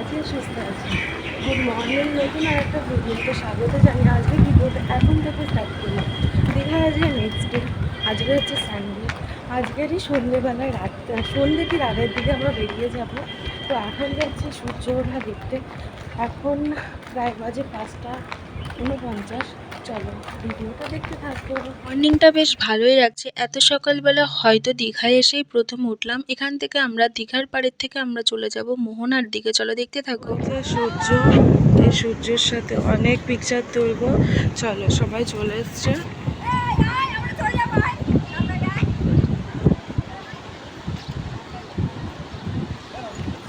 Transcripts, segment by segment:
আছি, সুস্থ আছে। গুড মর্নিং নতুন আর একটা ভিডিওতে স্বাগত জানিয়ে আজকে ভিডিওটা এখন থেকে স্টার্ট করলাম। দীঘা আজকে নেক্সট ডে আজকে হচ্ছে সানডে আজকেরই সন্ধ্যেবেলায় রাত সন্ধ্যে কি রাতের দিকে আমরা বেরিয়ে যাব? তো এখন যাচ্ছি সূর্য ওঠা দেখতে। এখন প্রায় বাজে পাঁচটা উনপঞ্চাশ। চলো ভিডিওটা দেখতে থাকব মর্নিংটা বেশ ভালোই লাগছে। এত সকালবেলা হয়তো দীঘায় এসেই প্রথম উঠলাম। এখান থেকে আমরা দীঘার পাড়ের থেকে আমরা চলে যাব মোহনার দিকে। চলো দেখতে থাকো। যে সূর্য এই সূর্যের সাথে অনেক পিকচার তুলবো। চলো সবাই চলে এসছে।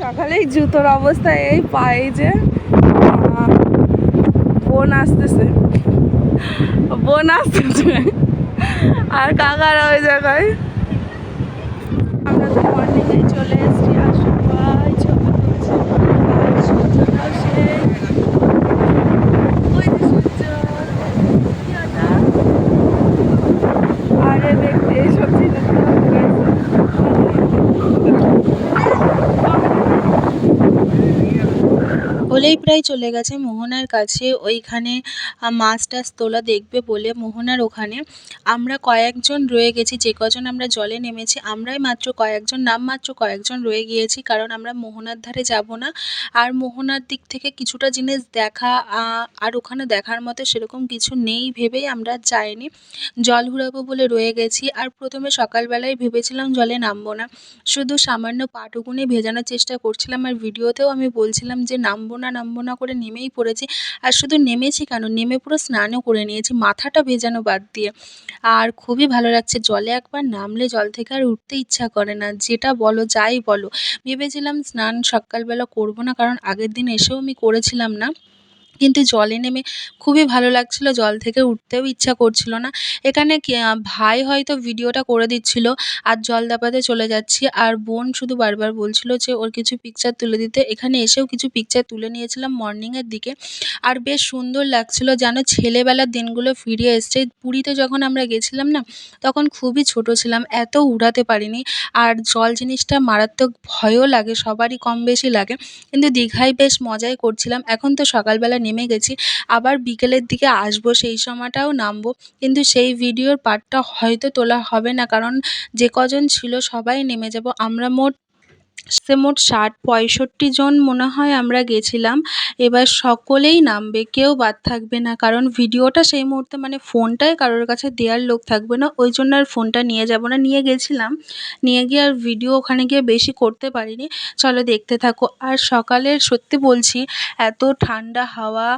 সকালেই জুতোর অবস্থা এই পায়ে যে বোন আসতেছে। বোন আসতেছে আর কাকারা ওই জায়গায় আমরা তো মর্নিংয়ে চলে এসেছি আর সবাই ছবি তুলছে আর সূর্যটাও সেই ওই যে সূর্য কি ওটা? আরে দেখতে এইসব জিনিসগুলো হলেই প্রায় চলে গেছে। মোহনার কাছে ওইখানে মাছ টাছ তোলা দেখবে বলে মোহনার ওখানে। আমরা কয়েকজন রয়ে গেছি, যে কজন আমরা জলে নেমেছি, আমরাই মাত্র কয়েকজন, নাম মাত্র কয়েকজন রয়ে গিয়েছি, কারণ আমরা মোহনার ধারে যাব না। আর মোহনার দিক থেকে কিছুটা জিনিস দেখা আর ওখানে দেখার মতো সেরকম কিছু নেই ভেবেই আমরা যাইনি। জল ঘুরাবো বলে রয়ে গেছি, আর প্রথমে সকালবেলায় ভেবেছিলাম জলে নামবো না। শুধু সামান্য পাটুকুনি ভেজানোর চেষ্টা করছিলাম, আর ভিডিওতেও আমি বলছিলাম যে নামবো না নামবো না করে নেমেই পড়েছি। আর শুধু নেমেছি কেন? নেমে পুরো স্নানও করে নিয়েছি, মাথাটা ভেজানো বাদ দিয়ে। আর খুবই ভালো লাগছে, জলে একবার নামলে জল থেকে আর উঠতে ইচ্ছা করে না। যেটা বলো, যাই বলো। ভেবেছিলাম স্নান সকালবেলা করব না, কারণ আগের দিন এসেও আমি করেছিলাম না। কিন্তু জলে নেমে খুবই ভালো লাগছিল, জল থেকে উঠতেও ইচ্ছা করছিল না। এখানে ভাই হয়তো ভিডিওটা করে দিচ্ছিল, আর জল দাপাতে চলে যাচ্ছি, আর বোন শুধু বারবার বলছিল যে, ওর কিছু পিকচার তুলে দিতে। এখানে এসেও কিছু পিকচার তুলে নিয়েছিলাম মর্নিংয়ের দিকে, আর বেশ সুন্দর লাগছিল যেন ছেলেবেলার দিনগুলো ফিরে এসছে। পুরীতে যখন আমরা গেছিলাম না, তখন খুবই ছোট ছিলাম, এত উড়াতে পারিনি, আর জল জিনিসটা মারাত্মক ভয়ও লাগে, সবারই কম বেশি লাগে, কিন্তু দীঘায় বেশ মজাই করছিলাম। এখন তো সকালবেলা নেমে গেছি। আবার বিকেলের দিকে আসব, সেই সময়টাও নামবো। কিন্তু সেই ভিডিওর পার্টটা হয়তো তোলা হবে না, কারণ যে কজন ছিল সবাই নেমে যাব। আমরা মোট সে মোট ষাট, পঁয়ষট্টি জন মনে হয় আমরা গেছিলাম। এবার সকলেই নামবে, কেউ বাদ থাকবে না। কারণ ভিডিওটা সেই মুহূর্তে মানে ফোনটাই কারোর কাছে দেওয়ার লোক থাকবে না। ওই জন্য আর ফোনটা নিয়ে যাব না, নিয়ে গেছিলাম। নিয়ে গিয়ে আর ভিডিও ওখানে গিয়ে বেশি করতে পারিনি। চলো দেখতে থাকো। আর সকালের, সত্যি বলছি, এত ঠান্ডা হাওয়া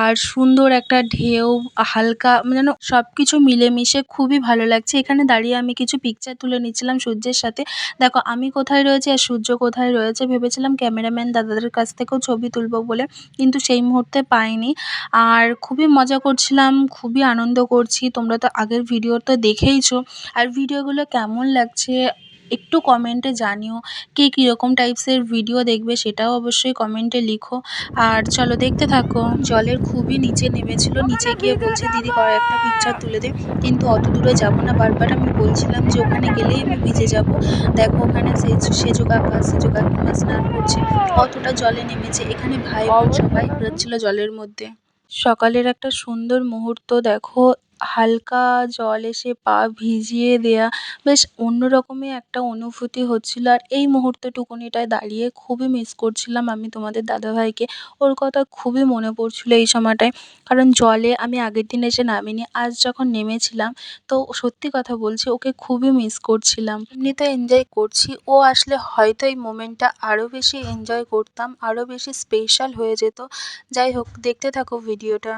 আর সুন্দর একটা ঢেউ, হালকা যেন সব কিছু মিলেমিশে খুবই ভালো লাগছে। এখানে দাঁড়িয়ে আমি কিছু পিকচার তুলে নিচ্ছিলাম সূর্যের সাথে। দেখো, আমি কোথায় রয়েছি আর সূর্য কোথায় রয়েছে ভেবেছিলাম ক্যামেরাম্যান দাদাদের কাছ থেকেও ছবি তুলব বলে, কিন্তু সেই মুহূর্তে পাইনি। আর খুবই মজা করছিলাম, খুবই আনন্দ করছি। তোমরা তো আগের ভিডিও তো দেখেইছো। আর ভিডিওগুলো কেমন লাগছে একটু কমেন্টে জানিও কে কীরকম টাইপসের ভিডিও দেখবে সেটাও অবশ্যই কমেন্টে লিখো। আর চলো দেখতে থাকো, জলের খুবই নিচে নেমেছিল, নিচে গিয়ে বলছে, দিদি কয়েকটা পিকচার তুলে দে। কিন্তু অত দূরে যাব না, বারবার আমি বলছিলাম যে ওখানে গেলেই আমি ভিজে যাব। দেখো ওখানে সেজো কাকা, সেজো কাকিমা স্নান করছে। অতটা জলে নেমেছে। এখানে ভাই সবাই ঘুরছিল জলের মধ্যে। সকালের একটা সুন্দর মুহূর্ত, দেখো। হালকা জল এসে পা ভিজিয়ে দেওয়া বেশ অন্যরকমই একটা অনুভূতি হচ্ছিল। আর এই মুহূর্তটুকুনিটায় দাঁড়িয়ে খুবই মিস করছিলাম আমি তোমাদের দাদাভাইকে। ওর কথা খুবই মনে পড়ছিল এই সময়টায়, কারণ জলে আমি আগের দিন এসে নামিনি, আজ যখন নেমেছিলাম, তো সত্যি কথা বলছি, ওকে খুবই মিস করছিলাম। এমনিতে এনজয় করছি, ও আসলে হয়তো এই মোমেন্টটা আরও বেশি এনজয় করতাম আরও বেশি স্পেশাল হয়ে যেত। যাই হোক, দেখতে থাকো ভিডিওটা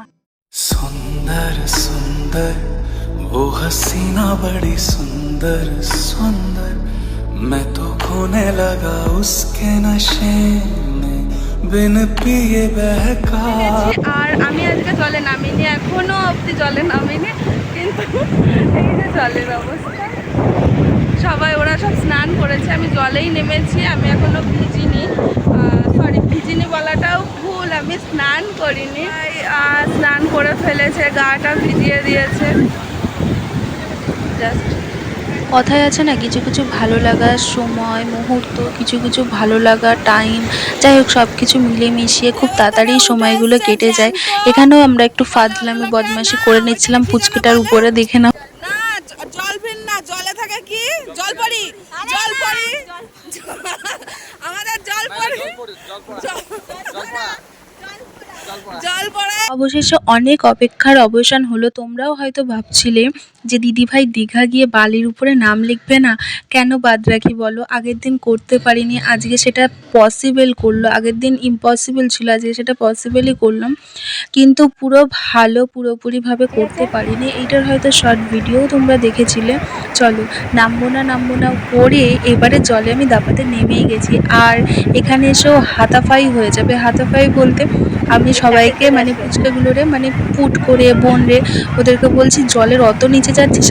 सुंदर सुंदर वो हसीना बड़ी सुंदर सुंदर मैं तो खोने लगा उसके नशे में बिन पिए बहका আর আমি আজকে জলে নামিনি এখনো অবধি জলে নামিনি কিন্তু এই যে জলের অবস্থা সবাই ওরা সব স্নান করেছে আমি জলেই নেমেছি আমি এখনো ভিজিনি সরি ভিজিনি বলাটাও ভুল আমি স্নান করিনি। স্নান করে ফেলেছে গাটা ভিজিয়ে দিয়েছে। জাস্ট কথায় আছে না কিছু কিছু ভালো লাগার সময় মুহূর্ত কিছু কিছু ভালো লাগা টাইম যাই হোক সব কিছু মিলেমিশিয়ে খুব তাড়াতাড়ি সময়গুলো কেটে যায়। এখানেও আমরা একটু ফাজলামি বদমাশি করে নিচ্ছিলাম পুচকিটার উপরে দেখে না জল ফিন না জলে থাকে কি? জল পরি জল পরি আমাদের জল পরি জল পড়া। অবশেষে অনেক অপেক্ষার অবসান হলো। তোমরাও হয়তো ভাবছিলে যে, দিদিভাই দীঘা গিয়ে বালির উপরে নাম লিখবে না? কেন বাদ রাখি বলো? আগের দিন করতে পারিনি, আজকে সেটা পসিবল করল। আগের দিন ইম্পসিবল ছিল, আজকে সেটা পসিবলই করলাম। কিন্তু পুরো ভালো পুরোপুরিভাবে করতে পারিনি। এইটার হয়তো শর্ট ভিডিও তোমরা দেখেছিলে। চলো, নামবো না নামবো না করে এবারে জলে আমি দাপাতে নেমেই গেছি। আর এখানে এসেও হাতাফাই হয়ে যাবে। হাতাফাই বলতে আমি সবাইকে মানে ফুচকাগুলোরে মানে পুট করে বোন রে ওদেরকে বলছি জলের অত নিচে যাচ্ছিস?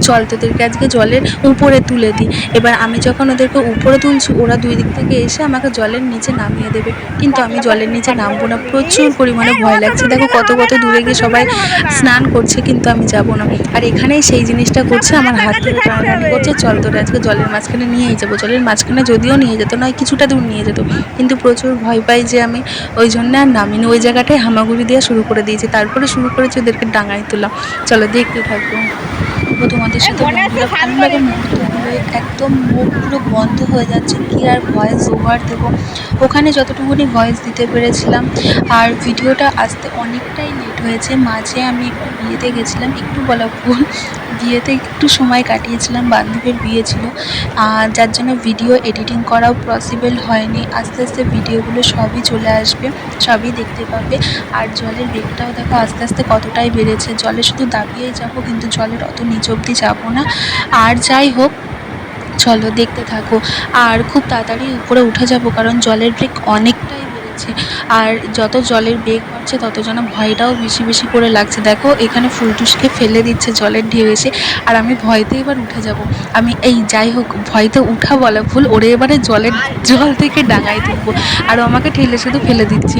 চল তোদেরকে আজকে জলের উপরে তুলে দিই। এবার আমি যখন ওদেরকে উপরে তুলছি, ওরা দুই দিক থেকে এসে আমাকে জলের নিচে নামিয়ে দেবে। কিন্তু আমি জলের নিচে নামবো না। প্রচুর পরিমাণে ভয় লাগছে। দেখো কত কত দূরে গিয়ে সবাই স্নান করছে, কিন্তু আমি যাব না। আর এখানেই সেই জিনিসটা করছে আমার হাত ধরে টানাটানি করছে। চল তোরা আজকে জলের মাঝখানে নিয়েই যাব। জলের মাঝখানে যদিও নিয়ে যেত, নয়, কিছুটা দূর নিয়ে যেত। কিন্তু প্রচুর ভয় পাই যে আমি ওই জন্য আর নামিনি। ওই জায়গাটায় হামাগুড়ি দেওয়া শুরু করে দিয়েছি। তারপরে শুরু করেছি ওদেরকে ডাঙায় তোলা। চলো দেখতে থাকব তো তোমাদের সাথে? ভালো লাগে? একদম মুখ পুরো বন্ধ হয়ে যাচ্ছে কি আর ভয়েস ওভার দেবো? ওখানে যতটুকুনি ভয়েস দিতে পেরেছিলাম আর ভিডিওটা আসতে অনেকটাই লেট হয়েছে, মাঝে আমি একটু বিয়েতে গেছিলাম, একটু বলা ভুল, বিয়েতে একটু সময় কাটিয়েছিলাম, বান্ধবীর বিয়ে ছিল যার জন্য ভিডিও এডিটিং করাও পসিবল হয়নি, আস্তে আস্তে ভিডিওগুলো সবই চলে আসবে, সবই দেখতে পাবে, আর জলের বেগটাও দেখো আস্তে আস্তে কতটাই বেড়েছে, জলে শুধু দাবিয়েই যাব, কিন্তু জলের অত নিচ অব্দি যাব না, আর যাই হোক, চলো দেখতে থাকো, আর খুব তাড়াতাড়ি উপরে উঠে যাব, কারণ জলের ব্রেক অনেকটাই বেড়েছে আর যত জলের বেগ বাড়ছে, তত যেন ভয়টাও বেশি বেশি করে লাগছে। দেখো, এখানে ফুলটুসকে ফেলে দিচ্ছে জলের ঢেউ এসে। আর আমি ভয়তে এবার উঠে যাব। আমি এই যাই হোক, ভয়তে উঠা বলা ভুল, ওরে এবারে জলের জল থেকে ডাঙায় তুলবো। আর আমাকে ঠেলে শুধু ফেলে দিচ্ছে।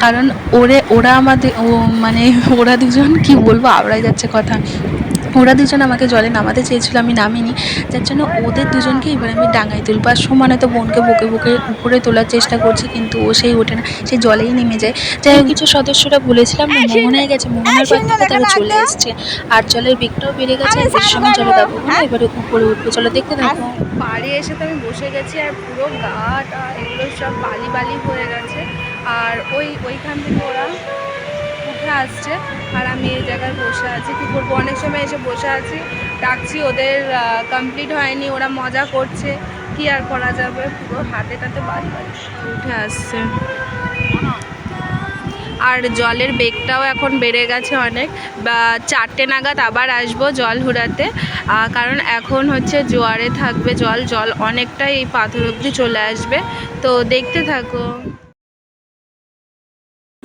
কারণ ওরে, ওরা আমাদের, ও মানে ওরা দুজন, কি বলব, আওড়ায় যাচ্ছে কথা। ওরা দুজন আমাকে জলে নামাতে চেয়েছিল আমি নামিনি। যার জন্য ওদের দুজনকে এবার আমি ডাঙায় তুলবো। আর সমানে তো বোনকে বুকে বুকে উপরে তোলার চেষ্টা করছি কিন্তু ও সেই ওঠে না সে জলেই নেমে যায়। যাই হোক কিছু সদস্যরা বলেছিলাম না মোহনায় গেছে মোহনার থেকে তারা চলে এসছে। আর জলের বেগটাও বেড়ে গেছে বেশি সময় জলে যাব না এবারে উপরে উঠবো চলো দেখতে থাকো। বাড়ি এসে তো আমি বসে গেছি আর পুরো গাটা এগুলো সব বালি বালি হয়ে গেছে। আর ওই ওইখান থেকে ওরা উঠে আসছে আর আমি এই জায়গায় বসে আছি। কী করব? অনেক সময় এসে বসে আছি। ডাকছি ওদের কমপ্লিট হয়নি, ওরা মজা করছে। কি আর করা যাবে? পুরো হাতে টাতে বালি বালি উঠে আসছে। আর জলের বেগটাও এখন বেড়ে গেছে অনেক। বা চারটে নাগাদ আবার আসব জল হুড়াতে। কারণ এখন হচ্ছে জোয়ারে থাকবে জল। জল অনেকটাই এই পাথর অব্দি চলে আসবে। তো দেখতে থাকো।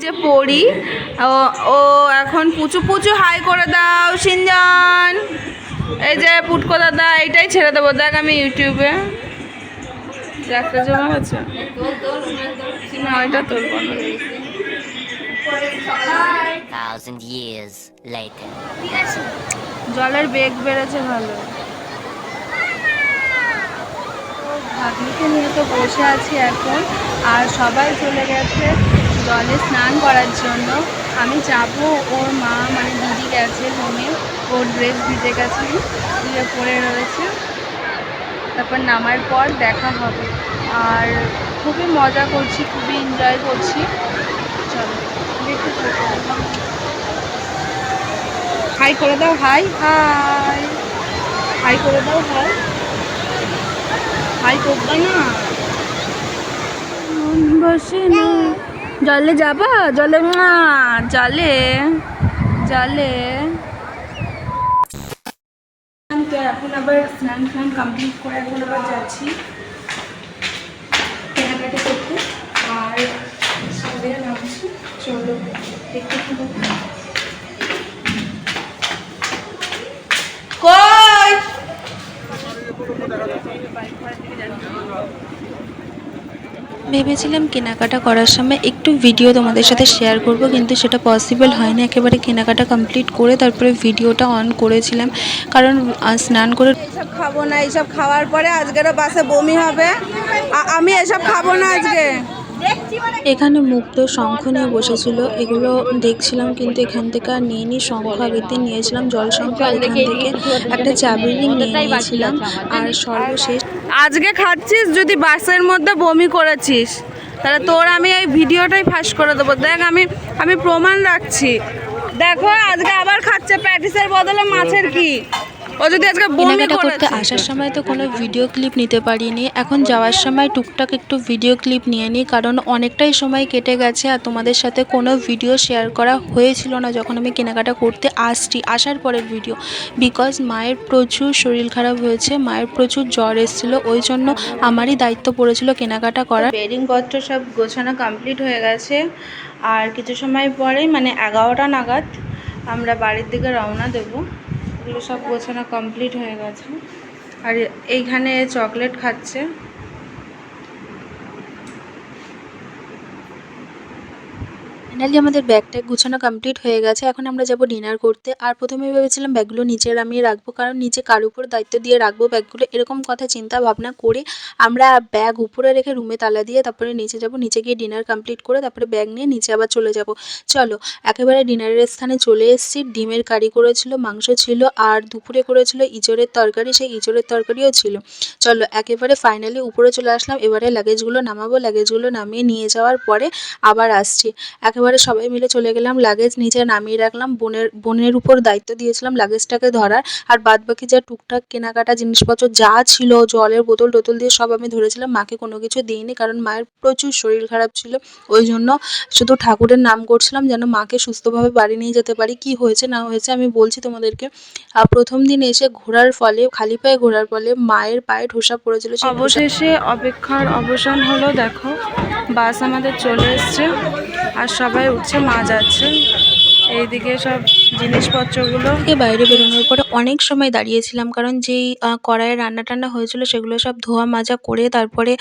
যে পড়ি ও ও এখন পুচু পুচু হাই করে দাও সিনজান। এই যে পুটকো দাদা এইটাই ছেড়ে দেবো। দেখ আমি ইউটিউবে একটা জমা গেছে। না years later. জলের বেগ বেড়েছে ভালো। ভাগ্নিকে নিয়ে তো বসে আছি এখন আর সবাই চলে গেছে। জলে স্নান করার জন্য আমি যাব। ওর মা মানে দিদি গেছে রুমে। ওর ড্রেস ভিজে গেছে, দিয়ে পরে রয়েছে। তারপর নামার পর দেখা হবে। আর খুবই মজা করছি, খুবই এনজয় করছি। চলো, দেখতে হাই করে দাও হাই হাই হাই করে দাও হাই হাই করবে না? বসে না। জলে যাবা? জলে মা, জলে জলে। এখন আবার স্নান ফ্যান কমপ্লিট করে এখন আবার যাচ্ছি কেনাকাটা করতে আর সবাই নামছি চলো দেখতে থাকো কই ভেবেছিলাম কেনাকাটা করার সময় একটু ভিডিও তোমাদের সাথে শেয়ার করব, কিন্তু সেটা পসিবল হয়নি। একেবারে কেনাকাটা কমপ্লিট করে তারপরে ভিডিওটা অন করেছিলাম। কারণ স্নান করে এসব খাব না এইসব খাওয়ার পরে আজকেরও বাসে বমি হবে। আমি এসব খাব না আজকে। এখানে মুক্ত শঙ্খ নিয়ে বসেছিল। এগুলো দেখছিলাম কিন্তু এখান থেকে আর নিয়ে নি শঙ্খ আগের দিন নিয়েছিলাম জল শঙ্খ এখান থেকে একটা চাবি নিয়ে নিয়েছিলাম। আর সর্বশেষ আজকে খাচ্ছিস যদি বাসের মধ্যে বমি করেছিস, তাহলে তোর আমি এই ভিডিওটাই ফাঁস করে দেবো। দেখ, আমি আমি প্রমাণ রাখছি। দেখো, আজকে আবার খাচ্ছে প্যাটিসের বদলে মাছের কি? ও যদি আজকে বমি কেনাকাটা করতে আসার সময় তো কোনো ভিডিও ক্লিপ নিতে পারিনি। এখন যাওয়ার সময় টুকটাক একটু ভিডিও ক্লিপ নিয়ে নিই কারণ অনেকটাই সময় কেটে গেছে আর তোমাদের সাথে কোনো ভিডিও শেয়ার করা হয়েছিল না যখন আমি কেনাকাটা করতে আসছি আসার পরের ভিডিও বিকজ মায়ের প্রচুর শরীর খারাপ হয়েছে মায়ের প্রচুর জ্বর এসেছিল ওই জন্য আমারই দায়িত্ব পড়েছিল কেনাকাটা করা বেডিংপত্র সব গোছানো কমপ্লিট হয়ে গেছে। আর কিছু সময় পরেই মানে এগারোটা নাগাদ আমরা বাড়ির দিকে রওনা দেবো। এগুলো সব গোছানো কমপ্লিট হয়ে গেছে। আর এইখানে চকলেট খাচ্ছে। ফাইনালি আমাদের ব্যাগ ট্যাগ গুছানো কমপ্লিট হয়ে গেছে। এখন আমরা যাব ডিনার করতে। আর প্রথমে ভেবেছিলাম ব্যাগগুলো নিচে নামিয়ে রাখব, কারণ নিচে কার উপর দায়িত্ব দিয়ে রাখব ব্যাগগুলো এরকম কথা চিন্তা ভাবনা করে আমরা ব্যাগ উপরে রেখে রুমে তালা দিয়ে তারপরে নিচে যাব। নিচে গিয়ে ডিনার কমপ্লিট করে তারপরে ব্যাগ নিয়ে নিচে আবার চলে যাব। চলো, একেবারে ডিনারের স্থানে চলে এসেছি। ডিমের কারি করেছিল, মাংস ছিল, আর দুপুরে করেছিল ইঁচড়ের তরকারি। সেই ইঁচড়ের তরকারিও ছিল। চলো, একেবারে ফাইনালি উপরে চলে আসলাম। এবারে লাগেজগুলো নামাবো। লাগেজগুলো নামিয়ে নিয়ে যাওয়ার পরে আবার আসছি। একেবারে সবাই মিলে চলে গেলাম লাগেজ নিচে নামিয়ে রাখলাম, বোনের বোনের উপর দায়িত্ব দিয়েছিলাম লাগেজটাকে ধরার। আর বাদ বাকি যা টুকটাক কেনাকাটা জিনিসপত্র যা ছিল, জলের বোতল টোতল দিয়ে সব আমি ধরেছিলাম, মাকে কোনো কিছু দিইনি কারণ মায়ের প্রচুর শরীর খারাপ ছিল। ওই জন্য শুধু ঠাকুরের নাম করছিলাম যেন মাকে সুস্থভাবে বাড়ি নিয়ে যেতে পারি। কি হয়েছে, না হয়েছে আমি বলছি তোমাদেরকে। আর প্রথম দিন এসে ঘোরার ফলে, খালি পায়ে ঘোরার ফলে মায়ের পায়ে ঢোসা পড়েছিল অবশেষে অপেক্ষার অবসান হলো, দেখো, বাস আমাদের চলে এসছে। আর সবাই উঠছে, মা যাচ্ছে। এইদিকে সব জিনিসপত্রগুলো। বাইরে বেরোনোর পরে অনেক সময় দাঁড়িয়েছিলাম, কারণ যেই কড়াইয়ে রান্না টান্না হয়েছিল সেগুলো সব ধোয়া মাজা করে তারপরে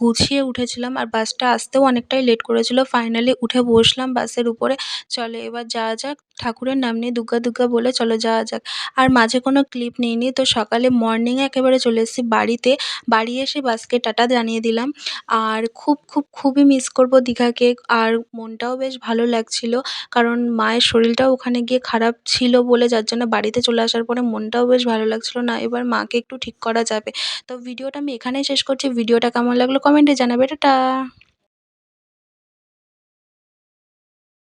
গুছিয়ে উঠেছিলাম আর বাসটা আসতেও অনেকটাই লেট করেছিল। ফাইনালি উঠে বসলাম বাসের উপরে। চলে এবার যাওয়া যাক। ঠাকুরের নাম নিয়ে দুর্গা দুর্গা বলে চলো যাওয়া যাক। আর মাঝে কোনো ক্লিপ নিইনি তো সকালে মর্নিংয়ে একেবারে চলে এসেছি বাড়িতে। বাড়ি এসে বাসকে টাটা জানিয়ে দিলাম। আর খুব খুব, খুবই মিস করব দীঘাকে। আর মনটাও বেশ ভালো লাগছিল। কারণ মায়ের শরীরটাও ওখানে গিয়ে খারাপ ছিল বলে যার জন্য বাড়িতে চলে আসার পরে মনটাও বেশ ভালো লাগছিল না, এবার মাকে একটু ঠিক করা যাবে। তো ভিডিওটা আমি এখানেই শেষ করছি। ভিডিওটা কেমন লাগল কমেন্টে জানাবে। টাটা!